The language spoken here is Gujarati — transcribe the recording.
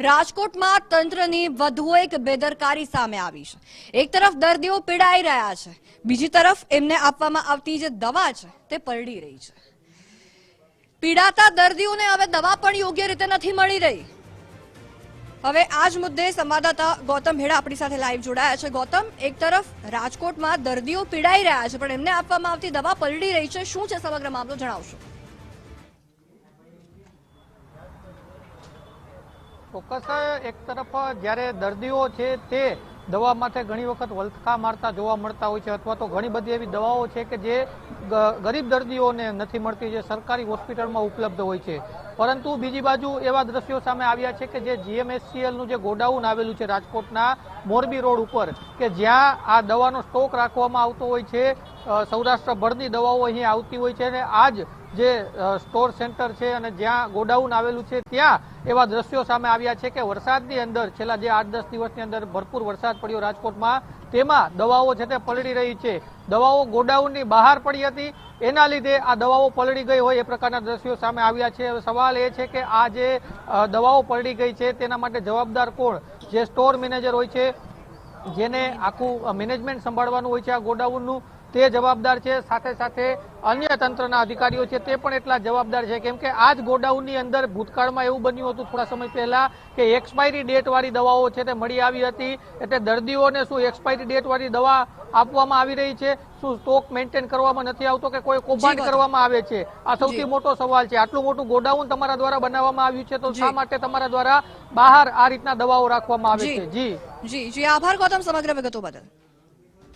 રાજકોટમાં તંત્રની વધુ એક બેદરકારી સામે આવી છે. એક તરફ દર્દીઓ પીડાઈ રહ્યા છે. બીજી તરફ એમને આપવામાં આવતી જે દવા છે તે પલડી રહી છે. પીડાતા દર્દીઓને હવે દવા પણ યોગ્ય રીતે નથી મળી રહી. હવે આ જ મુદ્દે સંવાદદાતા ગૌતમ હેડા આપણી સાથે લાઈવ જોડાયા છે. ગૌતમ, એક તરફ રાજકોટમાં દર્દીઓ પીડાઈ રહ્યા છે, પણ એમને આપવામાં આવતી દવા પલડી રહી છે. શું છે સમગ્ર મામલો જણાવશો? ચોક્કસ, એક તરફ જ્યારે દર્દીઓ છે તે દવા માટે ઘણી વખત વલખા મારતા જોવા મળતા હોય છે, અથવા તો ઘણી બધી એવી દવાઓ છે કે જે ગરીબ દર્દીઓને નથી મળતી, જે સરકારી હોસ્પિટલમાં ઉપલબ્ધ હોય છે. પરંતુ બીજી બાજુ એવા દ્રશ્યો સામે આવ્યા છે કે જે જીએમએસસીએલનું જે ગોડાઉન આવેલું છે રાજકોટના મોરબી રોડ ઉપર, કે જ્યાં આ દવાનો સ્ટોક રાખવામાં આવતો હોય છે સૌરાષ્ટ્રભરની દવાઓ અહીં આવતી હોય છે અને આજ જે સ્ટોર સેન્ટર છે અને જ્યાં ગોડાઉન આવેલું છે ત્યાં એવા દ્રશ્યો સામે આવ્યા છે કે વરસાદની અંદર, છેલ્લા જે આઠ દસ દિવસની અંદર ભરપૂર વરસાદ પડ્યો રાજકોટમાં તેમાં દવાઓ છે તે પલળી રહી છે. દવાઓ ગોડાઉનની બહાર પડી હતી. એના લીધે આ દવાઓ પલળી ગઈ હોય એ પ્રકારના દ્રશ્યો સામે આવ્યા છે. સવાલ એ છે કે આ જે દવાઓ પલળી ગઈ છે તેના માટે જવાબદાર કોણ? જે સ્ટોર મેનેજર હોય છે, જેને આખું મેનેજમેન્ટ સંભાળવાનું હોય છે આ ગોડાઉનનું તે જવાબદાર છે. સાથે સાથે અન્ય તંત્રના અધિકારીઓ છે તે પણ એટલા જવાબદાર છે કેમ કે આ જ ગોડાઉનની અંદર ભૂતકાળમાં એવું બન્યું હતું થોડા સમય પહેલા કે એક્સપાયરી ડેટવાળી દવાઓ છે તે મળી આવી હતી. એટલે દર્દીઓને શું એક્સપાયરી ડેટવાળી દવા આપવામાં આવી રહી છે? શું સ્ટોક મેન્ટેન કરવામાં નથી આવતો કે કોઈ કૌભાંડ કરવામાં આવે છે? આ સૌથી મોટો સવાલ છે. આટલું મોટું ગોડાઉન તમારા દ્વારા બનાવવામાં આવ્યું છે તો શા માટે તમારા દ્વારા બહાર આ રીતના દવાઓ રાખવામાં આવે છે? જી. જી જી. આભાર ગૌતમ સમગ્ર વિગતો બદલ.